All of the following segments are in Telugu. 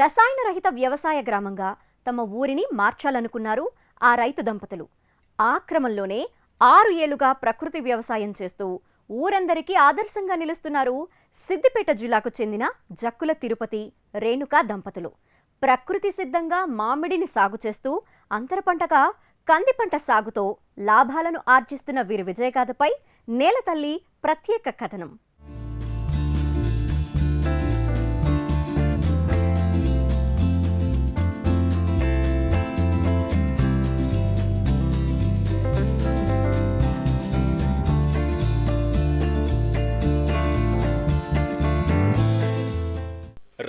రసాయన రహిత వ్యవసాయ గ్రామంగా తమ ఊరిని మార్చాలనుకున్నారు ఆ రైతు దంపతులు. ఆ క్రమంలోనే ఆరు ఏళ్ళుగా ప్రకృతి వ్యవసాయం చేస్తూ ఊరందరికీ ఆదర్శంగా నిలుస్తున్నారు సిద్దిపేట జిల్లాకు చెందిన జక్కుల తిరుపతి రేణుకా దంపతులు. ప్రకృతి సిద్ధంగా మామిడిని సాగు చేస్తూ అంతర పంటగా కంది పంట సాగుతో లాభాలను ఆర్జిస్తున్న వీరి విజయగాథపై నేలతల్లి ప్రత్యేక కథనం.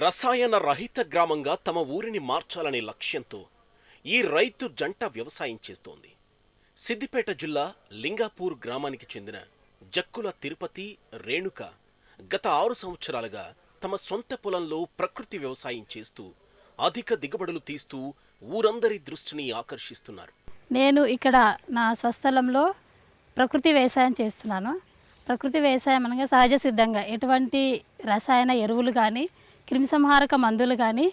రసాయన రహిత గ్రామంగా తమ ఊరిని మార్చాలనే లక్ష్యంతో ఈ రైతు జంట వ్యవసాయం చేస్తోంది. సిద్దిపేట జిల్లా లింగాపూర్ గ్రామానికి చెందిన జక్కుల తిరుపతి రేణుక గత ఆరు సంవత్సరాలుగా తమ సొంత పొలంలో ప్రకృతి వ్యవసాయం చేస్తూ అధిక దిగుబడులు తీస్తూ ఊరందరి దృష్టిని ఆకర్షిస్తున్నారు. నేను ఇక్కడ నా స్వస్థలంలో ప్రకృతి వ్యవసాయం చేస్తున్నాను. ప్రకృతి వ్యవసాయం అనగా సహజ సిద్ధంగా ఎటువంటి రసాయన ఎరువులు కానీ క్రిమిసంహారక మందులు కానీ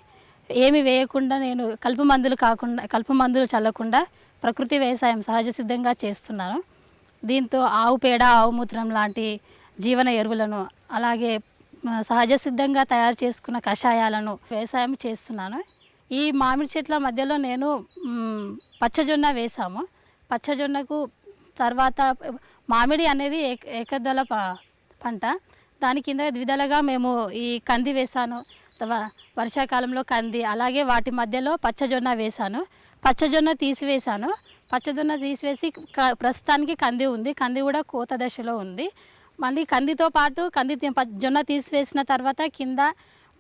ఏమి వేయకుండా నేను కలుపు మందులు కాకుండా కలుపు మందులు చల్లకుండా ప్రకృతి వ్యవసాయం సహజ సిద్ధంగా చేస్తున్నాను. దీంతో ఆవు పేడ ఆవు మూత్రం లాంటి జీవన ఎరువులను అలాగే సహజ సిద్ధంగా తయారు చేసుకున్న కషాయాలను వ్యవసాయం చేస్తున్నాను. ఈ మామిడి చెట్ల మధ్యలో నేను పచ్చజొన్న వేసాము. పచ్చజొన్నకు తర్వాత మామిడి అనేది ఏక ఏకదళ ప- పంట. దాని కింద ద్విదళగా మేము ఈ కంది వేసాను వర్షాకాలంలో కంది అలాగే వాటి మధ్యలో పచ్చజొన్న వేసాను పచ్చజొన్న తీసివేశాను. పచ్చజొన్న తీసివేసి క- ప్రస్తుతానికి కంది ఉంది. కంది కూడా కోత దశలో ఉంది. మళ్ళీ కందితో పాటు కంది తీ- ప- జొన్న తీసివేసిన తర్వాత కింద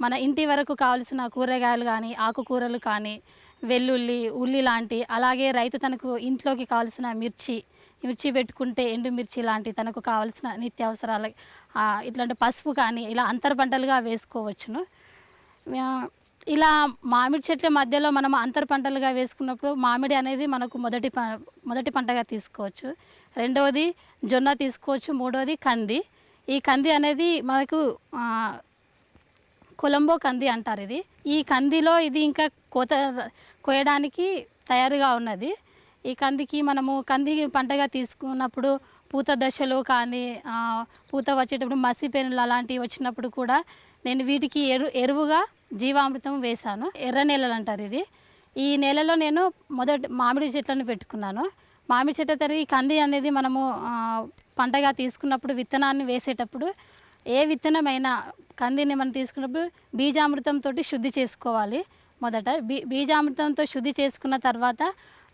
మన ఇంటి వరకు కావలసిన కూరగాయలు కానీ ఆకుకూరలు కానీ వెల్లుల్లి ఉల్లి లాంటి అలాగే రైతు తనకు ఇంట్లోకి కావలసిన మిర్చి మిర్చి పెట్టుకుంటే ఎండుమిర్చి లాంటి తనకు కావాల్సిన నిత్యావసరాలు ఇట్లాంటి పసుపు కానీ ఇలా అంతర పంటలుగా వేసుకోవచ్చును. ఇలా మామిడి చెట్ల మధ్యలో మనం అంతర పంటలుగా వేసుకున్నప్పుడు మామిడి అనేది మనకు మొదటి ప మొదటి పంటగా తీసుకోవచ్చు. రెండవది జొన్న తీసుకోవచ్చు మూడవది కంది. ఈ కంది అనేది మనకు కొలంబో కంది అంటారు ఇది. ఈ కందిలో ఇది ఇంకా కోత కోయడానికి తయారుగా ఉన్నది. ఈ కందికి మనము కంది పంటగా తీసుకున్నప్పుడు పూత దశలో కానీ పూత వచ్చేటప్పుడు మసి పెనులు అలాంటివి వచ్చినప్పుడు కూడా నేను వీటికి ఎరు ఎరువుగా జీవామృతం వేశాను. ఎర్ర నేలలు అంటారు ఇది. ఈ నేలలో నేను మొదటి మామిడి చెట్లను పెట్టుకున్నాను. మామిడి చెట్ల తర్వాత ఈ కంది అనేది మనము పంటగా తీసుకున్నప్పుడు విత్తనాన్ని వేసేటప్పుడు ఏ విత్తనమైనా కందిని మనం తీసుకున్నప్పుడు బీజామృతంతో శుద్ధి చేసుకోవాలి. మొదట బీ బీజామృతంతో శుద్ధి చేసుకున్న తర్వాత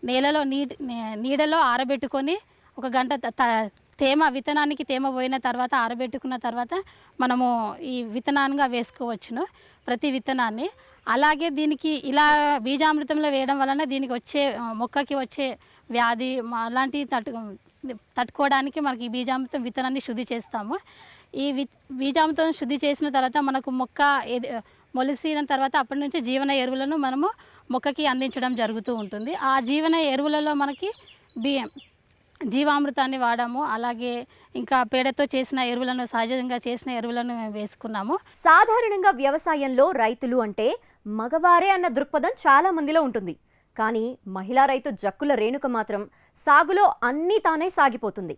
నేలలో నీడ నీడలో ఆరబెట్టుకొని ఒక గంట త- త- తేమ విత్తనానికి తేమ పోయిన తర్వాత ఆరబెట్టుకున్న తర్వాత మనము ఈ విత్తనాలుగా వేసుకోవచ్చును ప్రతి విత్తనాన్ని. అలాగే దీనికి ఇలా బీజామృతంలో వేయడం వలన దీనికి వచ్చే మొక్కకి వచ్చే వ్యాధి అలాంటివి తట్టు తట్టుకోవడానికి మనకి ఈ బీజామృతం విత్తనాన్ని శుద్ధి చేస్తాము. ఈ వి బీజామృతం శుద్ధి చేసిన తర్వాత మనకు మొక్క ఎది- మొలిసిన తర్వాత అప్పటి నుంచి జీవన ఎరువులను మనము మొక్కకి అందించడం జరుగుతూ ఉంటుంది. ఆ జీవన ఎరువులలో మనకి బియ్యం జీవామృతాన్ని వాడాము అలాగే ఇంకా పేడతో చేసిన ఎరువులను సహజంగా చేసిన ఎరువులను వేసుకున్నాము. సాధారణంగా వ్యవసాయంలో రైతులు అంటే మగవారే అన్న దృక్పథం చాలా మందిలో ఉంటుంది. కానీ మహిళా రైతు జక్కుల రేణుక మాత్రం సాగులో అన్నీ తానే సాగిపోతుంది.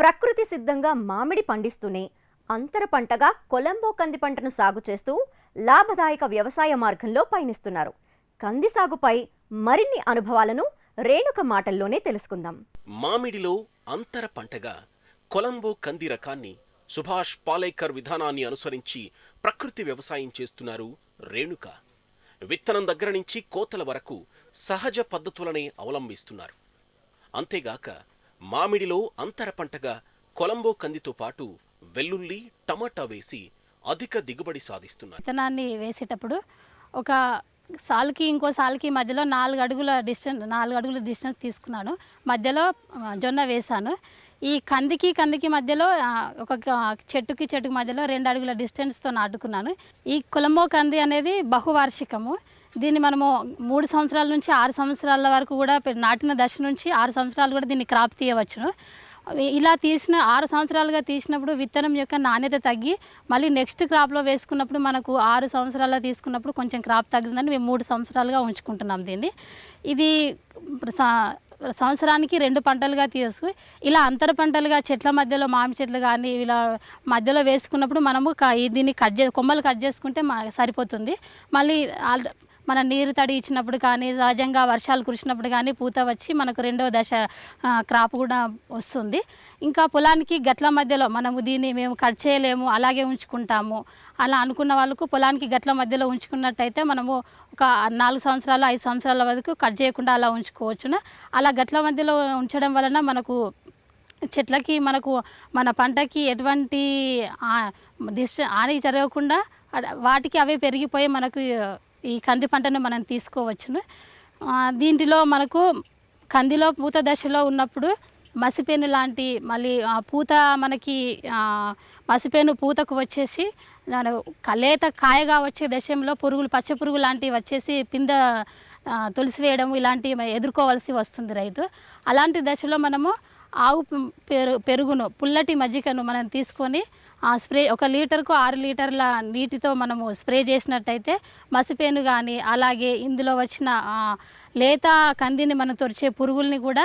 ప్రకృతి సిద్ధంగా మామిడి పండిస్తూనే అంతర పంటగా కొలంబో కంది పంటను సాగు చేస్తూ లాభదాయక వ్యవసాయ మార్గంలో పయనిస్తున్నారు. కంది సాగుపై మరిన్ని అనుభవాలను రేణుక మాటల్లోనే తెలుసుకుందాం. మామిడిలో అంతర పంటగా కొలంబో కంది రకాన్ని సుభాష్ పాలేకర్ విధానాన్ని అనుసరించి ప్రకృతి వ్యవసాయం చేస్తున్నారు రేణుక. విత్తనం దగ్గర నుంచి కోతల వరకు సహజ పద్ధతులనే అవలంబిస్తున్నారు. అంతేగాక మామిడిలో అంతర పంటగా కొలంబో కందితో పాటు వెల్లుల్లి టమాటా వేసి అధిక దిగుబడి సాధిస్తున్నారు. విత్తనాన్ని వేసేటప్పుడు ఒక సాల్కి ఇంకో సాల్కి మధ్యలో నాలుగు అడుగుల డిస్టెన్స్ నాలుగు అడుగుల డిస్టెన్స్ తీసుకున్నాను. మధ్యలో జొన్న వేశాను ఈ కందికి కందికి మధ్యలో ఒక చెట్టుకి చెట్టుకి మధ్యలో రెండు అడుగుల డిస్టెన్స్తో నాటుకున్నాను. ఈ కులంబో కంది అనేది బహువార్షికము. దీన్ని మనము మూడు సంవత్సరాల నుంచి ఆరు సంవత్సరాల వరకు కూడా నాటిన దశ నుంచి ఆరు సంవత్సరాలు కూడా దీన్ని క్రాప్ తీయవచ్చును. ఇలా తీసిన ఆరు సంవత్సరాలుగా తీసినప్పుడు విత్తనం యొక్క నాణ్యత తగ్గి మళ్ళీ నెక్స్ట్ క్రాప్లో వేసుకున్నప్పుడు మనకు ఆరు సంవత్సరాల తీసుకున్నప్పుడు కొంచెం క్రాప్ తగ్గుతుందని మేము మూడు సంవత్సరాలుగా ఉంచుకుంటున్నాం దీన్ని. ఇది సంవత్సరానికి రెండు పంటలుగా తీసుకు ఇలా అంతర పంటలుగా చెట్ల మధ్యలో మామిడి చెట్లు కానీ ఇలా మధ్యలో వేసుకున్నప్పుడు మనము దీన్ని కట్ చే కొమ్మలు కట్ చేసుకుంటే మా సరిపోతుంది. మళ్ళీ ఆల్- మన నీరు తడి ఇచ్చినప్పుడు కానీ సహజంగా వర్షాలు కురిసినప్పుడు కానీ పూత వచ్చి మనకు రెండవ దశ క్రాప్ కూడా వస్తుంది. ఇంకా పొలానికి గట్ల మధ్యలో మనము దీన్ని మేము కట్ చేయలేము అలాగే ఉంచుకుంటాము. అలా అనుకున్న వాళ్ళకు పొలానికి గట్ల మధ్యలో ఉంచుకున్నట్టయితే మనము ఒక నాలుగు సంవత్సరాలు ఐదు సంవత్సరాల వరకు కట్ చేయకుండా అలా ఉంచుకోవచ్చును. అలా గట్ల మధ్యలో ఉంచడం వలన మనకు చెట్లకి మనకు మన పంటకి ఎటువంటి డిస్ట హాని జరగకుండా వాటికి అవే పెరిగిపోయి మనకు ఈ కంది పంటను మనం తీసుకోవచ్చును. దీంట్లో మనకు కందిలో పూత దశలో ఉన్నప్పుడు మసిపేను లాంటి మళ్ళీ ఆ పూత మనకి మసిపేను పూతకు వచ్చేసి లేత కాయగా వచ్చే దశంలో పురుగులు పచ్చ పురుగు లాంటివి వచ్చేసి పింద తులసి వేయడం ఇలాంటివి ఎదుర్కోవాల్సి వస్తుంది రైతు. అలాంటి దశలో మనము ఆవు పెరుగు పెరు పెరుగును పుల్లటి మజ్జికను మనం తీసుకొని ఆ స్ప్రే ఒక లీటర్కు ఆరు లీటర్ల నీటితో మనము స్ప్రే చేసినట్టయితే మసిపేను కానీ అలాగే ఇందులో వచ్చిన లేత కందిని మనం తొరిచే పురుగుల్ని కూడా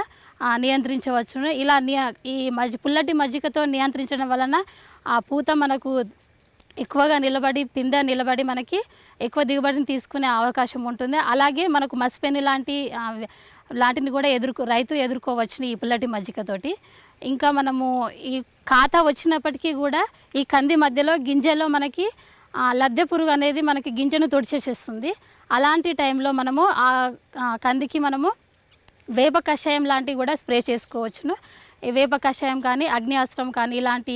నియంత్రించవచ్చును. ఇలా నియ ఈ మజ్జి పుల్లటి మజ్జిగతో నియంత్రించడం వలన ఆ పూత మనకు ఎక్కువగా నిలబడి పింద నిలబడి మనకి ఎక్కువ దిగుబడిని తీసుకునే అవకాశం ఉంటుంది. అలాగే మనకు మసిపెను లాంటి లాంటిని కూడా ఎదుర్కో రైతు ఎదుర్కోవచ్చు ఈ పుల్లటి మజ్జిగతోటి ఇంకా మనము ఈ ఖాతా వచ్చినప్పటికీ కూడా ఈ కంది మధ్యలో గింజలో మనకి లద్దె పురుగు అనేది మనకి గింజను తొడిచేసేస్తుంది. అలాంటి టైంలో మనము ఆ కందికి మనము వేప కషాయం లాంటివి కూడా స్ప్రే చేసుకోవచ్చును. ఈ వేప కషాయం కానీ అగ్నిఆస్త్రం కానీ ఇలాంటి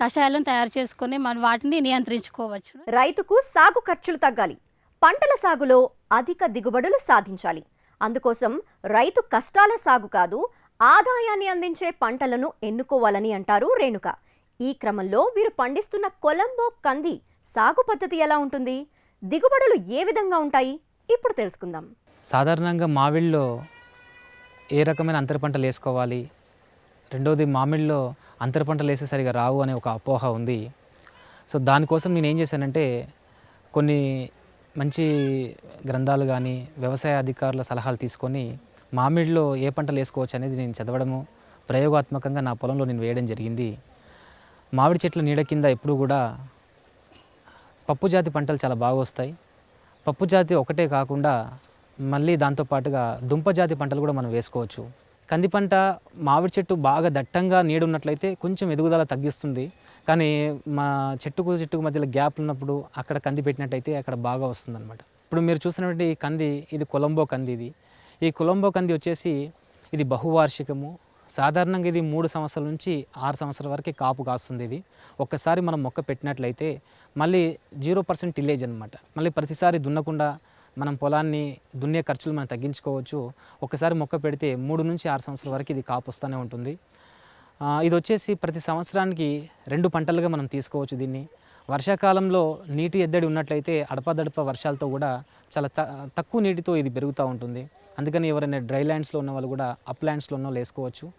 కషాయాలను తయారు చేసుకొని మనం వాటిని నియంత్రించుకోవచ్చు రైతుకు సాగు ఖర్చులు తగ్గాలి. పంటల సాగులో అధిక దిగుబడులు సాధించాలి. అందుకోసం రైతు కష్టాల సాగు కాదు ఆదాయాన్ని అందించే పంటలను ఎన్నుకోవాలని అంటారు రేణుక. ఈ క్రమంలో వీరు పండిస్తున్న కొలంబో కంది సాగు పద్ధతి ఎలా ఉంటుంది? దిగుబడులు ఏ విధంగా ఉంటాయి? ఇప్పుడు తెలుసుకుందాం. సాధారణంగా మామిడిలో ఏ రకమైన అంతర పంటలు వేసుకోవాలి? రెండవది మామిడిలో అంతర పంటలు వేసే సరిగా రావు అనే ఒక అపోహ ఉంది. సో దానికోసం నేను ఏం చేశానంటే కొన్ని మంచి గ్రంథాలు కానీ వ్యవసాయ అధికారుల సలహాలు తీసుకొని మామిడిలో ఏ పంటలు వేసుకోవచ్చు అనేది నేను చదవడము ప్రయోగాత్మకంగా నా పొలంలో నేను వేయడం జరిగింది. మామిడి చెట్ల నీడ కింద ఎప్పుడూ కూడా పప్పు జాతి పంటలు చాలా బాగా వస్తాయి. పప్పు జాతి ఒకటే కాకుండా మళ్ళీ దాంతోపాటుగా దుంప జాతి పంటలు కూడా మనం వేసుకోవచ్చు. కంది పంట మామిడి చెట్టు బాగా దట్టంగా నీడ ఉన్నట్లయితే కొంచెం ఎదుగుదల తగ్గిస్తుంది. కానీ మా చెట్టుకు చెట్టుకు మధ్యలో గ్యాప్ ఉన్నప్పుడు అక్కడ కంది పెట్టినట్టయితే అక్కడ బాగా వస్తుంది అనమాట ఇప్పుడు మీరు చూసినటువంటి ఈ కంది ఇది కొలంబో కంది ఇది. ఈ కొలంబో కంది వచ్చేసి ఇది బహువార్షికము. సాధారణంగా ఇది మూడు సంవత్సరాల నుంచి ఆరు సంవత్సరాల వరకే కాపు కాస్తుంది ఇది. ఒక్కసారి మనం మొక్క పెట్టినట్లయితే మళ్ళీ జీరో పర్సెంట్ టిల్లేజ్ అనమాట మళ్ళీ ప్రతిసారి దున్నకుండా మనం పొలాన్ని దున్నే ఖర్చులు మనం తగ్గించుకోవచ్చు. ఒక్కసారి మొక్క పెడితే మూడు నుంచి ఆరు సంవత్సరాల వరకు ఇది కాపు వస్తూనే ఉంటుంది. ఇది వచ్చేసి ప్రతి సంవత్సరానికి రెండు పంటలుగా మనం తీసుకోవచ్చు దీన్ని. వర్షాకాలంలో నీటి ఎద్దడి ఉన్నట్లయితే అడపదడప వర్షాలతో కూడా చాలా త- తక్కువ నీటితో ఇది పెరుగుతూ ఉంటుంది. అందుకని ఎవరైనా డ్రై ల్యాండ్స్లో ఉన్న వాళ్ళు కూడా అప్ ల్యాండ్స్లో ఉన్న వాళ్ళు వేసుకోవచ్చు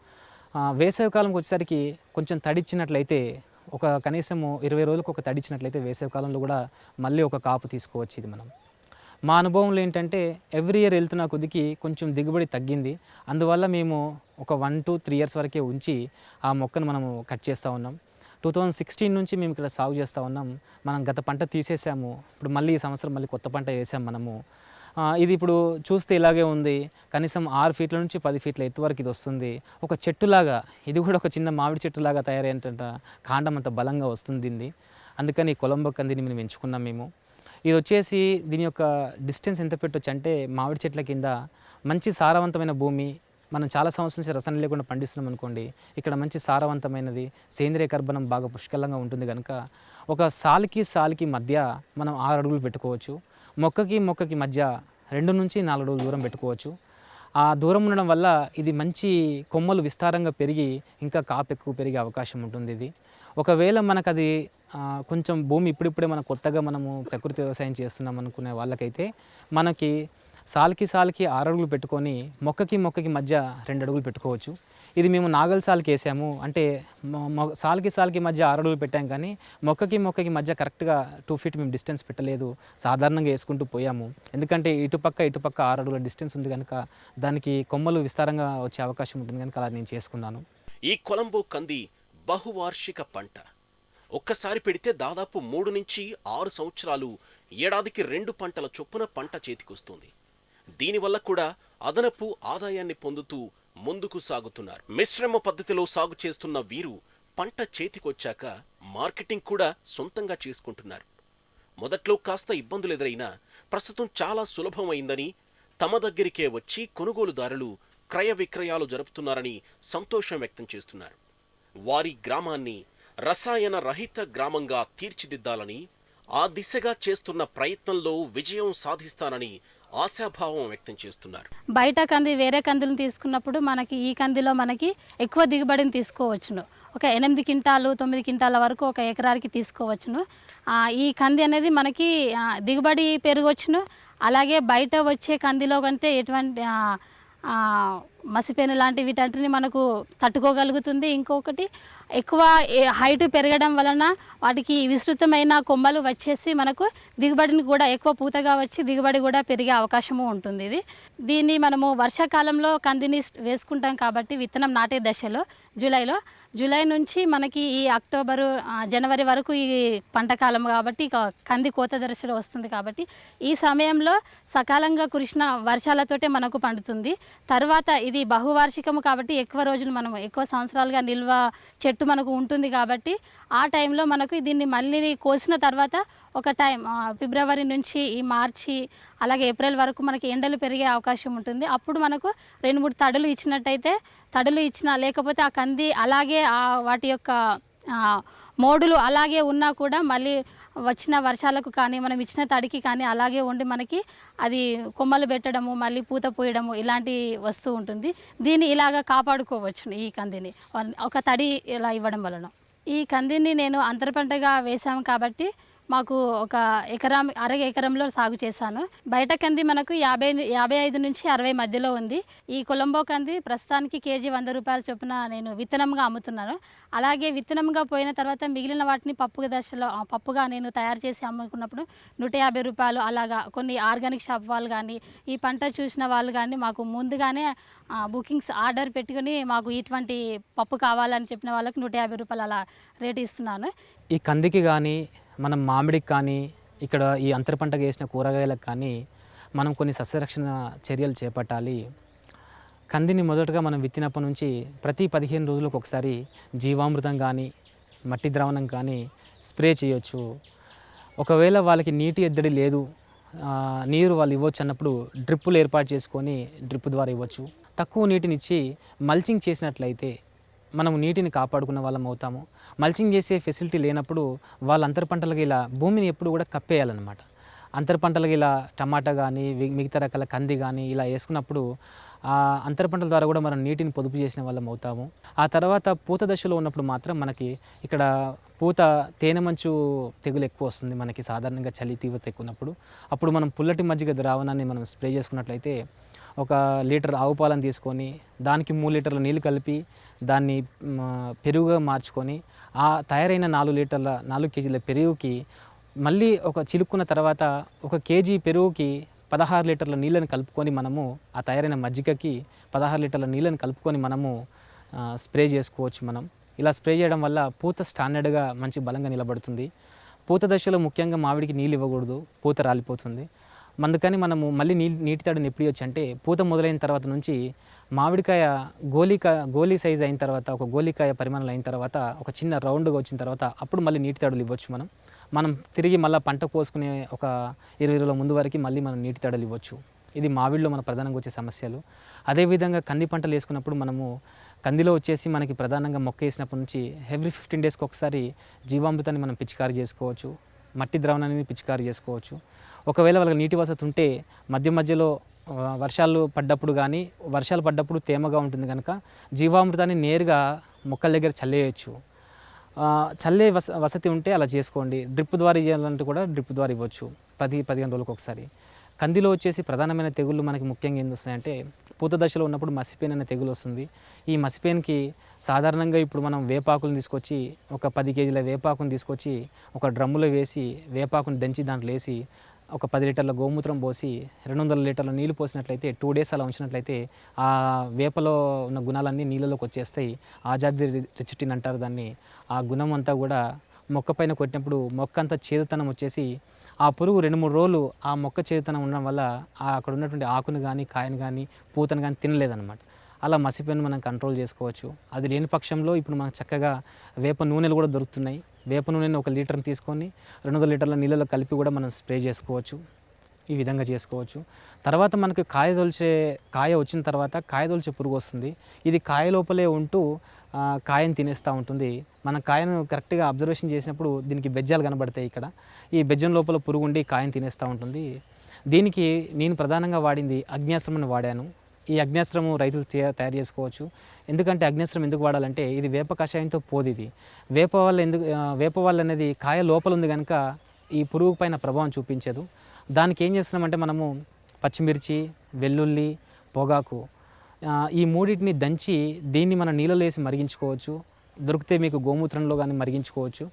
వేసవికాలంకి వచ్చేసరికి కొంచెం తడిచ్చినట్లయితే ఒక కనీసము ఇరవై రోజులకు ఒక తడిచ్చినట్లయితే వేసవికాలంలో కూడా మళ్ళీ ఒక కాపు తీసుకోవచ్చు ఇది మనం. మా అనుభవంలో ఏంటంటే ఎవ్రీ ఇయర్ వెళ్తున్న కొద్దికి కొంచెం దిగుబడి తగ్గింది. అందువల్ల మేము ఒక వన్ టు త్రీ ఇయర్స్ వరకే ఉంచి ఆ మొక్కను మనము కట్ చేస్తూ ఉన్నాం. టూ థౌజండ్ సిక్స్టీన్ నుంచి మేము ఇక్కడ సాగు చేస్తూ ఉన్నాం. మనం గత పంట తీసేసాము. ఇప్పుడు మళ్ళీ ఈ సంవత్సరం మళ్ళీ కొత్త పంట వేసాం మనము. ఇది ఇప్పుడు చూస్తే ఇలాగే ఉంది. కనీసం ఆరు ఫీట్ల నుంచి పది ఫీట్ల ఎత్తు వరకు ఇది వస్తుంది. ఒక చెట్టులాగా ఇది కూడా ఒక చిన్న మామిడి చెట్టులాగా తయారైనట కాండం అంత బలంగా వస్తుంది దీన్ని. అందుకని ఈ కొలంబో కందిని మేము ఎంచుకున్నాం మేము. ఇది వచ్చేసి దీని యొక్క డిస్టెన్స్ ఎంత పెట్టొచ్చు అంటే మామిడి చెట్ల కింద మంచి సారవంతమైన భూమి మనం చాలా సంవత్సరం నుంచి రసాయనం లేకుండా పండిస్తున్నాం అనుకోండి ఇక్కడ మంచి సారవంతమైనది సేంద్రియ కర్బనం బాగా పుష్కలంగా ఉంటుంది కనుక ఒక సాల్కి సాల్కి మధ్య మనం ఆరు అడుగులు పెట్టుకోవచ్చు మొక్కకి మొక్కకి మధ్య రెండు నుంచి నాలుగు అడుగులు దూరం పెట్టుకోవచ్చు. ఆ దూరం ఉండడం వల్ల ఇది మంచి కొమ్మలు విస్తారంగా పెరిగి ఇంకా కాపు ఎక్కువ పెరిగే అవకాశం ఉంటుంది ఇది. ఒకవేళ మనకు అది కొంచెం భూమి ఇప్పుడిప్పుడే మనం కొత్తగా మనము ప్రకృతి వ్యవసాయం చేస్తున్నాం అనుకునే వాళ్ళకైతే మనకి సాల్కి సాల్కి ఆరు అడుగులు పెట్టుకొని మొక్కకి మొక్కకి మధ్య రెండు అడుగులు పెట్టుకోవచ్చు. ఇది మేము నాగల్ సాల్కి వేసాము. అంటే సాల్కి సాల్కి మధ్య ఆరడుగులు పెట్టాం కానీ మొక్కకి మొక్కకి మధ్య కరెక్ట్గా టూ ఫీట్ మేము డిస్టెన్స్ పెట్టలేదు. సాధారణంగా వేసుకుంటూ పోయాము. ఎందుకంటే ఇటుపక్క ఇటుపక్క ఆరడుగుల డిస్టెన్స్ ఉంది కనుక దానికి కొమ్మలు విస్తారంగా వచ్చే అవకాశం ఉంటుంది కనుక అలా నేను చేసుకున్నాను. ఈ కొలంబో కంది బహువార్షిక పంట. ఒక్కసారి పెడితే దాదాపు మూడు నుంచి ఆరు సంవత్సరాలు ఏడాదికి రెండు పంటల చొప్పున పంట చేతికొస్తుంది. దీనివల్ల కూడా అదనపు ఆదాయాన్ని పొందుతూ ముందుకు సాగుతున్నారు. మిశ్రమ పద్ధతిలో సాగు చేస్తున్న వీరు పంట చేతికొచ్చాక మార్కెటింగ్ కూడా సొంతంగా చేసుకుంటున్నారు. మొదట్లో కాస్త ఇబ్బందులు ఎదురైనా ప్రస్తుతం చాలా సులభమైందని తమ దగ్గరికే వచ్చి కొనుగోలుదారులు క్రయ విక్రయాలు జరుపుతున్నారని సంతోషం వ్యక్తం చేస్తున్నారు. వారి గ్రామాన్ని రసాయన రహిత గ్రామంగా తీర్చిదిద్దాలని ఆ దిశగా చేస్తున్న ప్రయత్నంలో విజయం సాధిస్తానని ఆశాభావం వ్యక్తం చేస్తున్నారు. బయట కంది వేరే కందులను తీసుకున్నప్పుడు మనకి ఈ కందిలో మనకి ఎక్కువ దిగుబడిని తీసుకోవచ్చును. ఒక ఎనిమిది క్వింటాలు తొమ్మిది క్వింటాల వరకు ఒక ఎకరానికి తీసుకోవచ్చును. ఈ కంది అనేది మనకి దిగుబడి పెరగవచ్చును అలాగే బయట వచ్చే కందిలో కంటే ఎటువంటి మసిపేను లాంటి వీటంటిని మనకు తట్టుకోగలుగుతుంది. ఇంకొకటి ఎక్కువ హైట్ పెరగడం వలన వాటికి విస్తృతమైన కొమ్మలు వచ్చేసి మనకు దిగుబడిని కూడా ఎక్కువ పూతగా వచ్చి దిగుబడి కూడా పెరిగే అవకాశము ఉంటుంది ఇది. దీన్ని మనము వర్షాకాలంలో కందిని వేసుకుంటాం కాబట్టి విత్తనం నాటే దశలో జూలైలో జూలై నుంచి మనకి ఈ అక్టోబరు జనవరి వరకు ఈ పంటకాలం కాబట్టి కంది కోత దశలో వస్తుంది కాబట్టి ఈ సమయంలో సకాలంగా కురిసిన వర్షాలతోటే మనకు పండుతుంది. తర్వాత ఇది బహువార్షికము కాబట్టి ఎక్కువ రోజులు మనము ఎక్కువ సంవత్సరాలుగా నిల్వ చెట్టు మనకు ఉంటుంది కాబట్టి ఆ టైంలో మనకు దీన్ని మళ్ళీ కోసిన తర్వాత ఒక టైం ఫిబ్రవరి నుంచి ఈ మార్చి అలాగే ఏప్రిల్ వరకు మనకి ఎండలు పెరిగే అవకాశం ఉంటుంది. అప్పుడు మనకు రెండు మూడు తడులు ఇచ్చినట్టయితే తడులు ఇచ్చిన లేకపోతే ఆ కంది అలాగే ఆ వాటి యొక్క మోడులు అలాగే ఉన్నా కూడా మళ్ళీ వచ్చిన వర్షాలకు కానీ మనం ఇచ్చిన తడికి కానీ అలాగే ఉండి మనకి అది కొమ్మలు పెట్టడము మళ్ళీ పూత పూయడము ఇలాంటి వస్తూ ఉంటుంది. దీన్ని ఇలాగా కాపాడుకోవచ్చు ఈ కందిని. ఒక తడి ఇలా ఇవ్వడం వలన. ఈ కందిని నేను అంతర పంటగా వేసాము కాబట్టి మాకు ఒక ఎకరం అర ఎకరంలో సాగు చేశాను. బయట కంది మనకు యాభై యాభై ఐదు నుంచి అరవై మధ్యలో ఉంది. ఈ కొలంబో కంది ప్రస్తుతానికి కేజీ వంద రూపాయల చొప్పున నేను విత్తనంగా అమ్ముతున్నాను. అలాగే విత్తనంగా పోయిన తర్వాత మిగిలిన వాటిని పప్పు దశలో పప్పుగా నేను తయారు చేసి అమ్ముకున్నప్పుడు నూట యాభై రూపాయలు అలాగా కొన్ని ఆర్గానిక్ షాప్ వాళ్ళు కానీ ఈ పంట చూసిన వాళ్ళు కానీ మాకు ముందుగానే బుకింగ్స్ ఆర్డర్ పెట్టుకుని మాకు ఇటువంటి పప్పు కావాలని చెప్పిన వాళ్ళకి నూట యాభై రూపాయలు అలా రేట్ ఇస్తున్నాను. ఈ కందికి కానీ మనం మామిడికి కానీ ఇక్కడ ఈ అంతర పంటగా వేసిన కూరగాయలకు కానీ మనం కొన్ని సస్యరక్షణ చర్యలు చేపట్టాలి. కందిని మొదటగా మనం విత్తినప్పటి నుంచి ప్రతి పదిహేను రోజులకు ఒకసారి జీవామృతం కానీ మట్టి ద్రావణం కానీ స్ప్రే చేయొచ్చు. ఒకవేళ వాళ్ళకి నీటి ఎద్దడి లేదు నీరు వాళ్ళు ఇవ్వచ్చు అన్నప్పుడు డ్రిప్పులు ఏర్పాటు చేసుకొని డ్రిప్ ద్వారా ఇవ్వచ్చు. తక్కువ నీటినిచ్చి మల్చింగ్ చేసినట్లయితే మనం నీటిని కాపాడుకున్న వాళ్ళం అవుతాము. మల్చింగ్ చేసే ఫెసిలిటీ లేనప్పుడు వాళ్ళ అంతర పంటలకి ఇలా భూమిని ఎప్పుడు కూడా కప్పేయాలన్నమాట. అంతర పంటలకి ఇలా టమాటా కానీ మిగతా రకాల కంది కానీ ఇలా వేసుకున్నప్పుడు ఆ అంతర పంటల ద్వారా కూడా మనం నీటిని పొదుపు చేసిన వాళ్ళం అవుతాము. ఆ తర్వాత పూత దశలో ఉన్నప్పుడు మాత్రం మనకి ఇక్కడ పూత తేనె మంచు తెగులు ఎక్కువ వస్తుంది మనకి సాధారణంగా చలి తీవ్రత ఎక్కువ ఉన్నప్పుడు. అప్పుడు మనం పుల్లటి మజ్జిగ ద్రావణాన్ని మనం స్ప్రే చేసుకున్నట్లయితే ఒక లీటర్ ఆవు పాలను తీసుకొని దానికి మూడు లీటర్ల నీళ్ళు కలిపి దాన్ని పెరుగుగా మార్చుకొని ఆ తయారైన నాలుగు లీటర్ల నాలుగు కేజీల పెరుగుకి మళ్ళీ ఒక చిలుక్కున్న తర్వాత ఒక కేజీ పెరుగుకి పదహారు లీటర్ల నీళ్ళని కలుపుకొని మనము ఆ తయారైన మజ్జిగకి పదహారు లీటర్ల నీళ్ళని కలుపుకొని మనము స్ప్రే చేసుకోవచ్చు మనం. ఇలా స్ప్రే చేయడం వల్ల పూత స్టాండర్డ్గా మంచి బలంగా నిలబడుతుంది. పూత దశలో ముఖ్యంగా మామిడికి నీళ్ళు ఇవ్వకూడదు. పూత రాలిపోతుంది. అందుకని మనము మళ్ళీ నీ నీటి తడిని ఎప్పుడు ఇవ్వచ్చు అంటే పూత మొదలైన తర్వాత నుంచి మామిడికాయ గోలికాయ గోలీ సైజ్ అయిన తర్వాత ఒక గోలికాయ పరిమాణాలు అయిన తర్వాత ఒక చిన్న రౌండ్గా వచ్చిన తర్వాత అప్పుడు మళ్ళీ నీటి తడులు ఇవ్వచ్చు మనం. మనం తిరిగి మళ్ళీ పంట కోసుకునే ఒక ఇరవై రోజుల ముందు వరకు మళ్ళీ మనం నీటి తడులు ఇవ్వచ్చు. ఇది మామిడిలో మన ప్రధానంగా వచ్చే సమస్యలు. అదేవిధంగా కంది పంటలు వేసుకున్నప్పుడు మనము కందిలో వచ్చేసి మనకి ప్రధానంగా మొక్క వేసినప్పటి నుంచి ఎవ్రీ ఫిఫ్టీన్ డేస్కి ఒకసారి జీవామృతాన్ని మనం పిచికారి చేసుకోవచ్చు. మట్టి ద్రావణాన్ని పిచికారి చేసుకోవచ్చు. ఒకవేళ వాళ్ళకి నీటి వసతి ఉంటే మధ్య మధ్యలో వర్షాలు పడ్డప్పుడు కానీ వర్షాలు పడ్డప్పుడు తేమగా ఉంటుంది కనుక జీవామృతాన్ని నేరుగా మొక్కల దగ్గర చల్లేయచ్చు. చల్లే వస వసతి ఉంటే అలా చేసుకోండి. డ్రిప్ ద్వారా చేయాలంటే కూడా డ్రిప్ ద్వారా ఇవ్వచ్చు. పది పదిహేను రోజులకు ఒకసారి. కందిలో వచ్చేసి ప్రధానమైన తెగుళ్ళు మనకి ముఖ్యంగా ఏంది వస్తాయంటే పూత దశలో ఉన్నప్పుడు మసిపేన్ అనే తెగులు వస్తుంది. ఈ మసిపేన్కి సాధారణంగా ఇప్పుడు మనం వేపాకులను తీసుకొచ్చి ఒక పది కేజీల వేపాకును తీసుకొచ్చి ఒక డ్రమ్ములో వేసి వేపాకుని దంచి దాంట్లో వేసి ఒక పది లీటర్ల గోమూత్రం పోసి రెండు వందల లీటర్ల నీళ్ళు పోసినట్లయితే టూ డేస్ అలా ఉంచినట్లయితే ఆ వేపలో ఉన్న గుణాలన్నీ నీళ్ళలోకి వచ్చేస్తాయి. ఆజాది రిచిటిన్ అంటారు దాన్ని. ఆ గుణం అంతా కూడా మొక్క పైన కొట్టినప్పుడు మొక్క అంతా చేదుతనం వచ్చేసి ఆ పురుగు రెండు మూడు రోజులు ఆ మొక్క చేదుతనం ఉండడం వల్ల అక్కడ ఉన్నటువంటి ఆకును కానీ కాయను కానీ పూతను కానీ తినలేదన్నమాట. అలా మసిపోయిన మనం కంట్రోల్ చేసుకోవచ్చు. అది లేని పక్షంలో ఇప్పుడు మనకు చక్కగా వేప నూనెలు కూడా దొరుకుతున్నాయి. వేప నూనెని ఒక లీటర్ని తీసుకొని రెండు వందల లీటర్ల నీళ్ళలో కలిపి కూడా మనం స్ప్రే చేసుకోవచ్చు. ఈ విధంగా చేసుకోవచ్చు. తర్వాత మనకు కాయ దొలిచే కాయ వచ్చిన తర్వాత కాయ దొలిచే పురుగు వస్తుంది. ఇది కాయ లోపలే ఉంటూ కాయను తినేస్తూ ఉంటుంది. మనం కాయను కరెక్ట్గా అబ్జర్వేషన్ చేసినప్పుడు దీనికి బెజ్జాలు కనబడతాయి ఇక్కడ. ఈ బెజ్జం లోపల పురుగు ఉండి కాయను తినేస్తూ ఉంటుంది. దీనికి నేను ప్రధానంగా వాడింది అగ్న్యాస్త్రమని వాడాను. ఈ అగ్నేశ్రము రైతులు తయారు చేసుకోవచ్చు. ఎందుకంటే అగ్నేశ్రం ఎందుకు వాడాలంటే ఇది వేప కషాయంతో పోది ఇది. వేప వల్ల ఎందుకు వేప వల్ల అనేది కాయ లోపల ఉంది కనుక ఈ పురుగు పైన ప్రభావం చూపించదు. దానికి ఏం చేస్తున్నామంటే మనము పచ్చిమిర్చి వెల్లుల్లి పొగాకు ఈ మూడింటిని దంచి దీన్ని మనం నీళ్ళలో వేసి మరిగించుకోవచ్చు. దొరికితే మీకు గోమూత్రంలో కానీ మరిగించుకోవచ్చు.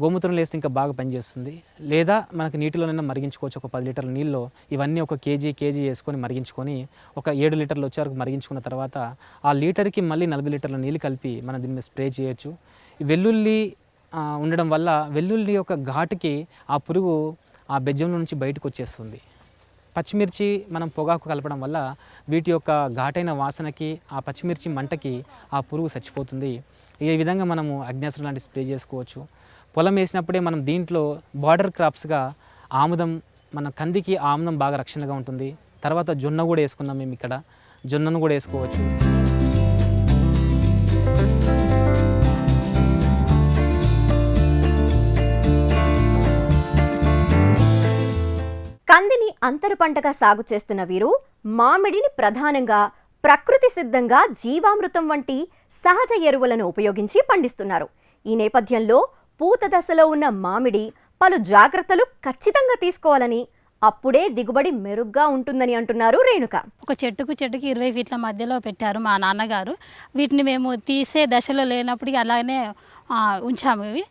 గోమూత్రంలో వేస్తే ఇంకా బాగా పనిచేస్తుంది. లేదా మనకి నీటిలోనైనా మరిగించుకోవచ్చు. ఒక పది లీటర్ల నీళ్ళలో ఇవన్నీ ఒక కేజీ కేజీ వేసుకొని మరిగించుకొని ఒక ఏడు లీటర్లు వచ్చే వరకు మరిగించుకున్న తర్వాత ఆ లీటర్కి మళ్ళీ నలభై లీటర్ల నీళ్ళు కలిపి మనం దీని మీద స్ప్రే చేయొచ్చు. వెల్లుల్లి ఉండడం వల్ల వెల్లుల్లి యొక్క ఘాటుకి ఆ పురుగు ఆ బెజ్జంలో నుంచి బయటకు వచ్చేస్తుంది. పచ్చిమిర్చి మనం పొగాకు కలపడం వల్ల వీటి యొక్క ఘాటైన వాసనకి ఆ పచ్చిమిర్చి మంటకి ఆ పురుగు చచ్చిపోతుంది. ఈ విధంగా మనము అగ్నేశ్వరం లాంటి స్ప్రే చేసుకోవచ్చు. పొలం వేసినప్పుడే మనం దీంట్లో బార్డర్ క్రాప్స్గా ఆముదం మన కందికి ఆముదం బాగా రక్షణగా ఉంటుంది. తర్వాత జొన్న కూడా వేసుకుందాం మేము ఇక్కడ. జొన్నను కూడా వేసుకోవచ్చు. అంతర పంటగా సాగు చేస్తున్న వీరు మామిడిని ప్రధానంగా ప్రకృతి సిద్ధంగా జీవామృతం వంటి సహజ ఎరువులను ఉపయోగించి పండిస్తున్నారు. ఈ నేపథ్యంలో పూత దశలో ఉన్న మామిడి పలు జాగ్రత్తలు ఖచ్చితంగా తీసుకోవాలని అప్పుడే దిగుబడి మెరుగ్గా ఉంటుందని అంటున్నారు రేణుక. ఒక చెట్టుకు చెట్టుకి ఇరవై ఫీట్ల మధ్యలో పెట్టారు మా నాన్నగారు. వీటిని మేము తీసే దశలో లేనప్పటికీ అలానే ఉంచాము ఇవి.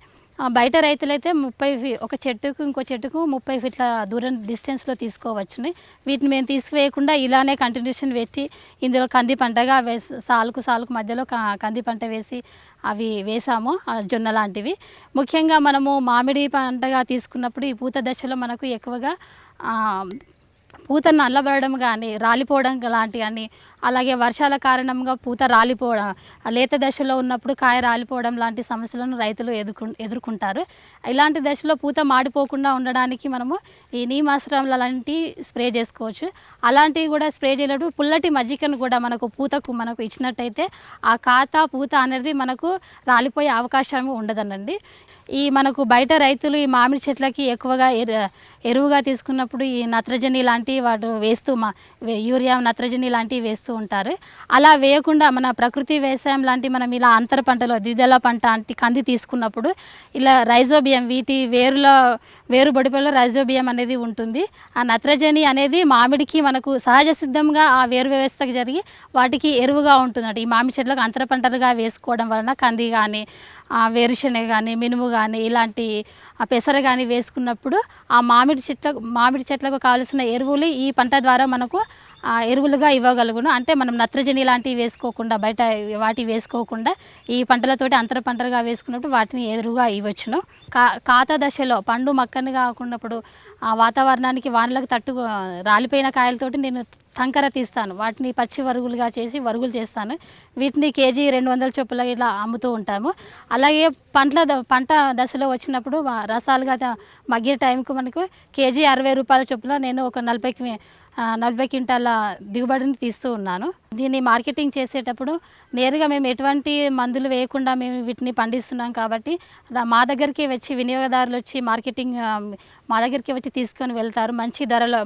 బయట రైతులైతే ముప్పై ఫీ ఒక చెట్టుకు ఇంకో చెట్టుకు ముప్పై ఫీట్ల దూరం డిస్టెన్స్లో తీసుకోవచ్చుని. వీటిని మేము తీసివేయకుండా ఇలానే కంటిన్యూషన్ పెట్టి ఇందులో కంది పంటగా వేసి సాలుకు సాలుకు మధ్యలో కంది పంట వేసి అవి వేసాము ఆ జొన్న లాంటివి. ముఖ్యంగా మనము మామిడి పంటగా తీసుకున్నప్పుడు ఈ పూత దశలో మనకు ఎక్కువగా పూత నల్లబడడం కానీ రాలిపోవడం లాంటి కానీ అలాగే వర్షాల కారణంగా పూత రాలిపోవడం లేత దశలో ఉన్నప్పుడు కాయ రాలిపోవడం లాంటి సమస్యలను రైతులు ఎదుర్కొ ఎదుర్కొంటారు. ఇలాంటి దశలో పూత మాడిపోకుండా ఉండడానికి మనము ఈ నీమాశ్రం లాంటి స్ప్రే చేసుకోవచ్చు. అలాంటివి కూడా స్ప్రే చేయలేదు పుల్లటి మజ్జికను కూడా మనకు పూతకు మనకు ఇచ్చినట్టయితే ఆ కాత పూత అనేది మనకు రాలిపోయే అవకాశం ఉండదనండి. ఈ మనకు బయట రైతులు ఈ మామిడి చెట్లకి ఎక్కువగా ఎరువుగా తీసుకున్నప్పుడు ఈ నత్రజని లాంటి వాటి వేస్తూ మా యూరియా నత్రజని లాంటివి వేస్తూ ఉంటారు. అలా వేయకుండా మన ప్రకృతి వ్యవసాయం లాంటి మనం ఇలా అంతర పంటలో ద్విదళ పంట అంటే కంది తీసుకున్నప్పుడు ఇలా రైజోబియం వీటి వేరుల వేరు బొడిపల్లో రైజోబియం అనేది ఉంటుంది. ఆ నత్రజని అనేది మామిడికి మనకు సహజ సిద్ధంగా ఆ వేరు వ్యవస్థకు జరిగి వాటికి ఎరువుగా ఉంటుందట ఈ మామిడి చెట్లకు అంతర పంటలుగా వేసుకోవడం వలన కంది కానీ వేరుశనగ కానీ మినుము కానీ ఇలాంటి పెసర కానీ వేసుకున్నప్పుడు ఆ మామిడి చెట్ల మామిడి చెట్లకు కావలసిన ఎరువులు ఈ పంట ద్వారా మనకు ఎరువులుగా ఇవ్వగలుగును. అంటే మనం నత్రజని లాంటివి వేసుకోకుండా బయట వాటి వేసుకోకుండా ఈ పంటలతోటి అంతర పంటలుగా వేసుకున్నప్పుడు వాటిని ఎరువుగా ఇవ్వచ్చును. కా కాత దశలో పండు మక్కని కాకున్నప్పుడు ఆ వాతావరణానికి వానలకు తట్టు రాలిపోయిన కాయలతోటి నేను తంకర తీస్తాను. వాటిని పచ్చి వరుగులుగా చేసి వరుగులు చేస్తాను. వీటిని కేజీ రెండు వందల చొప్పుల ఇలా అమ్ముతూ ఉంటాము. అలాగే పంటల ద- పంట దశలో వచ్చినప్పుడు రసాలుగా మగ్గిన మగ్గే టైంకు మనకు కేజీ అరవై రూపాయల చొప్పున నేను ఒక నలభై నలభై క్వింటాల దిగుబడిని తీస్తూ ఉన్నాను. దీన్ని మార్కెటింగ్ చేసేటప్పుడు నేరుగా మేము ఎటువంటి మందులు వేయకుండా మేము వీటిని పండిస్తున్నాం కాబట్టి మా దగ్గరికి వచ్చి వినియోగదారులు వచ్చి మార్కెటింగ్ మా దగ్గరికి వచ్చి తీసుకొని వెళ్తారు. మంచి ధరలో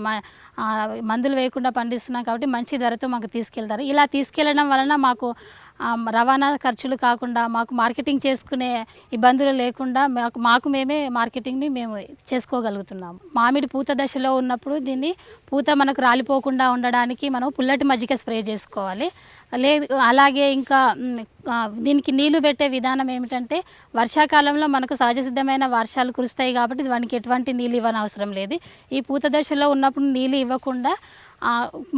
మందులు వేయకుండా పండిస్తున్నాం కాబట్టి మంచి ధరతో మాకు తీసుకెళ్తారు. ఇలా తీసుకెళ్ళడం వలన మాకు రవాణా ఖర్చులు కాకుండా మాకు మార్కెటింగ్ చేసుకునే ఇబ్బందులు లేకుండా మాకు మాకు మేమే మార్కెటింగ్ని మేము చేసుకోగలుగుతున్నాము. మామిడి పూత దశలో ఉన్నప్పుడు దీన్ని పూత మనకు రాలిపోకుండా ఉండడానికి మనం పుల్లటి మజ్జిగ స్ప్రే చేసుకోవాలి. లేదు అలాగే ఇంకా దీనికి నీళ్ళు పెట్టే విధానం ఏమిటంటే వర్షాకాలంలో మనకు సహజ సిద్ధమైన వర్షాలు కురుస్తాయి కాబట్టి దానికి ఎటువంటి నీళ్ళు ఇవ్వని అవసరం లేదు. ఈ పూత దశలో ఉన్నప్పుడు నీళ్ళు ఇవ్వకుండా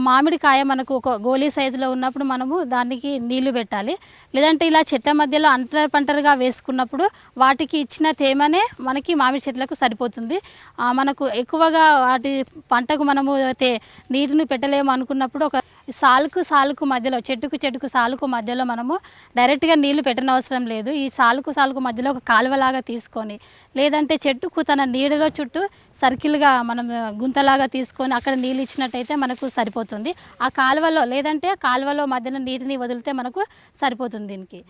మామిడికాయ మనకు ఒక గోళీ సైజులో ఉన్నప్పుడు మనము దానికి నీళ్ళు పెట్టాలి. లేదంటే ఇలా చెట్ల మధ్యలో అంతర పంటలుగా వేసుకున్నప్పుడు వాటికి ఇచ్చిన తేమనే మనకి మామిడి చెట్లకు సరిపోతుంది. మనకు ఎక్కువగా వాటి పంటకు మనము తే నీరుని పెట్టలేము అనుకున్నప్పుడు ఒక సాలుకు సాలుకు మధ్యలో చెట్టుకు చెట్టుకు సాలుకు మధ్యలో మనము డైరెక్ట్గా నీళ్ళు పెట్టనవసరం లేదు. ఈ సాలుకు సాలుకు మధ్యలో ఒక కాలువలాగా తీసుకొని లేదంటే చెట్టుకు తన నీడలో చుట్టూ సర్కిల్గా మనం గుంతలాగా తీసుకొని అక్కడ నీళ్ళు ఇచ్చినట్టయితే మనకు సరిపోతుంది. ఆ కాలువలో లేదంటే కాలువలో మధ్యలో నీటిని వదిలితే మనకు సరిపోతుంది దీనికి.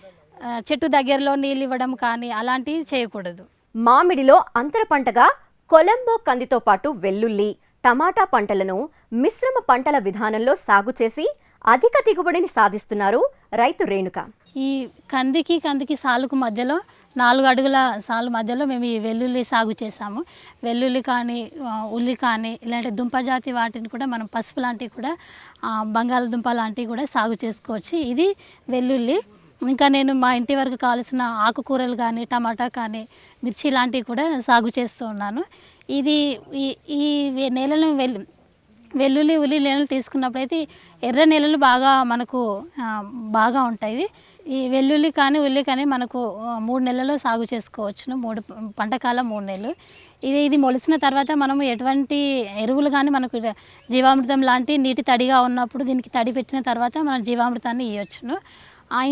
చెట్టు దగ్గరలో నీళ్ళు ఇవ్వడం కానీ అలాంటివి చేయకూడదు. మామిడిలో అంతర పంటగా కొలంబో కందితో పాటు వెల్లుల్లి టమాటా పంటలను మిశ్రమ పంటల విధానంలో సాగు చేసి అధిక దిగుబడిని సాధిస్తున్నారు రైతు రేణుక. ఈ కందికి కందికి సాలుకు మధ్యలో నాలుగు అడుగుల సాలు మధ్యలో మేము ఈ వెల్లుల్లి సాగు చేసాము. వెల్లుల్లి కానీ ఉల్లి కానీ ఇలాంటి దుంపజాతి వాటిని కూడా మనం పసుపు లాంటివి కూడా బంగాళదుంప లాంటివి కూడా సాగు చేసుకోవచ్చు. ఇది వెల్లుల్లి. ఇంకా నేను మా ఇంటి వరకు కావాల్సిన ఆకుకూరలు కానీ టమాటా కానీ మిర్చి లాంటివి కూడా సాగు చేస్తూ ఉన్నాను. ఇది ఈ ఈ నేలను వెల్లు వెల్లుల్లి ఉల్లి నేలలు తీసుకున్నప్పుడైతే ఎర్ర నేలలు బాగా మనకు బాగా ఉంటాయి. ఈ వెల్లుల్లి కానీ ఉల్లి కానీ మనకు మూడు నెలల్లో సాగు చేసుకోవచ్చును. మూడు పంటకాలం మూడు నెలలు. ఇది ఇది మొలిసిన తర్వాత మనము ఎటువంటి ఎరువులు కానీ మనకు జీవామృతం లాంటి నీటి తడిగా ఉన్నప్పుడు దీనికి తడి పెట్టిన తర్వాత మనం జీవామృతాన్ని ఇవ్వచ్చును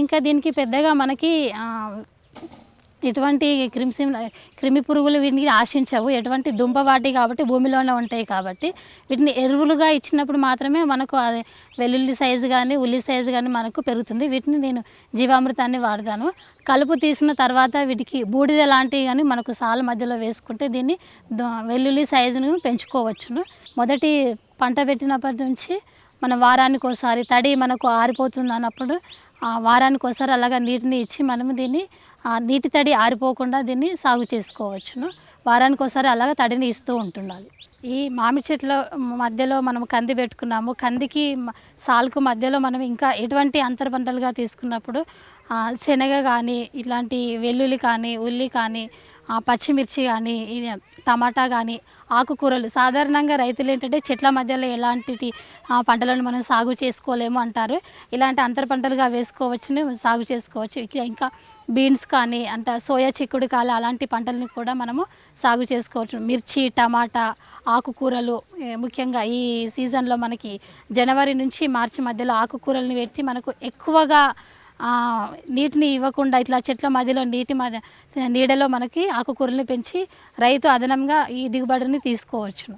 ఇంకా దీనికి పెద్దగా మనకి ఎటువంటి క్రిమిసిం క్రిమి పురుగులు వీటిని ఆశించవు. ఎటువంటి దుంపవాటి కాబట్టి భూమిలోనే ఉంటాయి కాబట్టి వీటిని ఎరువులుగా ఇచ్చినప్పుడు మాత్రమే మనకు అది వెల్లుల్లి సైజు కానీ ఉల్లి సైజు కానీ మనకు పెరుగుతుంది. వీటిని నేను జీవామృతాన్ని వాడతాను. కలుపు తీసిన తర్వాత వీటికి బూడిద లాంటివి కానీ మనకు సాల మధ్యలో వేసుకుంటే దీన్ని వెల్లుల్లి సైజును పెంచుకోవచ్చును. మొదటి పంట పెట్టినప్పటి నుంచి మన వారానికి ఒకసారి తడి మనకు ఆరిపోతుంది అన్నప్పుడు ఆ వారానికి ఒకసారి అలాగా నీటిని ఇచ్చి మనము దీన్ని నీటి తడి ఆరిపోకుండా దీన్ని సాగు చేసుకోవచ్చును. వారానికి ఒకసారి అలాగా తడిని ఇస్తూ ఉంటుండాలి. ఈ మామిడి చెట్ల మధ్యలో మనం కంది పెట్టుకున్నాము. కందికి సాల్కు మధ్యలో మనం ఇంకా ఎటువంటి అంతర పంటలుగా తీసుకున్నప్పుడు శనగ కానీ ఇలాంటి వెల్లుల్లి కానీ ఉల్లి కానీ పచ్చిమిర్చి కానీ టమాటా కానీ ఆకుకూరలు. సాధారణంగా రైతులు ఏంటంటే చెట్ల మధ్యలో ఎలాంటి పంటలను మనం సాగు చేసుకోలేము అంటారు. ఇలాంటి అంతర పంటలుగా వేసుకోవచ్చుని సాగు చేసుకోవచ్చు. ఇంకా బీన్స్ కానీ అంటే సోయా చిక్కుడు కానీ అలాంటి పంటలని కూడా మనము సాగు చేసుకోవచ్చు. మిర్చి టమాటా ఆకుకూరలు ముఖ్యంగా ఈ సీజన్లో మనకి జనవరి నుంచి మార్చి మధ్యలో ఆకుకూరలను పెట్టి మనకు ఎక్కువగా నీటిని ఇవ్వకుండా ఇట్లా చెట్ల మధ్యలో నీటి మధ్య నీడలో మనకి ఆకుకూరలను పెంచి రైతు అదనంగా ఈ దిగుబడిని తీసుకోవచ్చును.